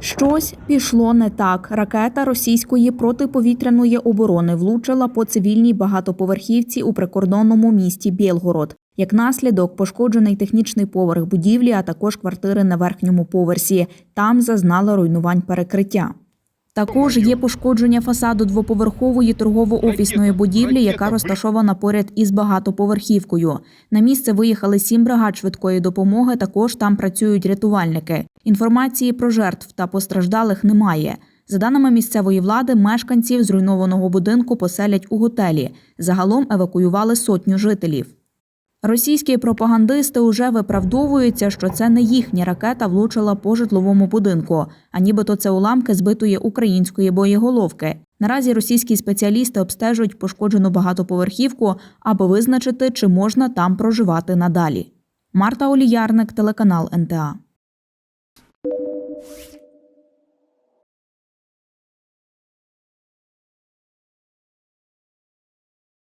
Щось пішло не так. Ракета російської протиповітряної оборони влучила по цивільній багатоповерхівці у прикордонному місті Білгород. Як наслідок, пошкоджений технічний поверх будівлі, а також квартири на верхньому поверсі. Там зазнали руйнувань перекриття. Також є пошкодження фасаду двоповерхової торгово-офісної будівлі, яка розташована поряд із багатоповерхівкою. На місце виїхали сім бригад швидкої допомоги. Також там працюють рятувальники. Інформації про жертв та постраждалих немає. За даними місцевої влади, мешканців зруйнованого будинку поселять у готелі. Загалом евакуювали сотню жителів. Російські пропагандисти уже виправдовуються, що це не їхня ракета влучила по житловому будинку, а нібито це уламки збитої української боєголовки. Наразі російські спеціалісти обстежують пошкоджену багатоповерхівку, аби визначити, чи можна там проживати надалі. Марта Оліярник, телеканал НТА.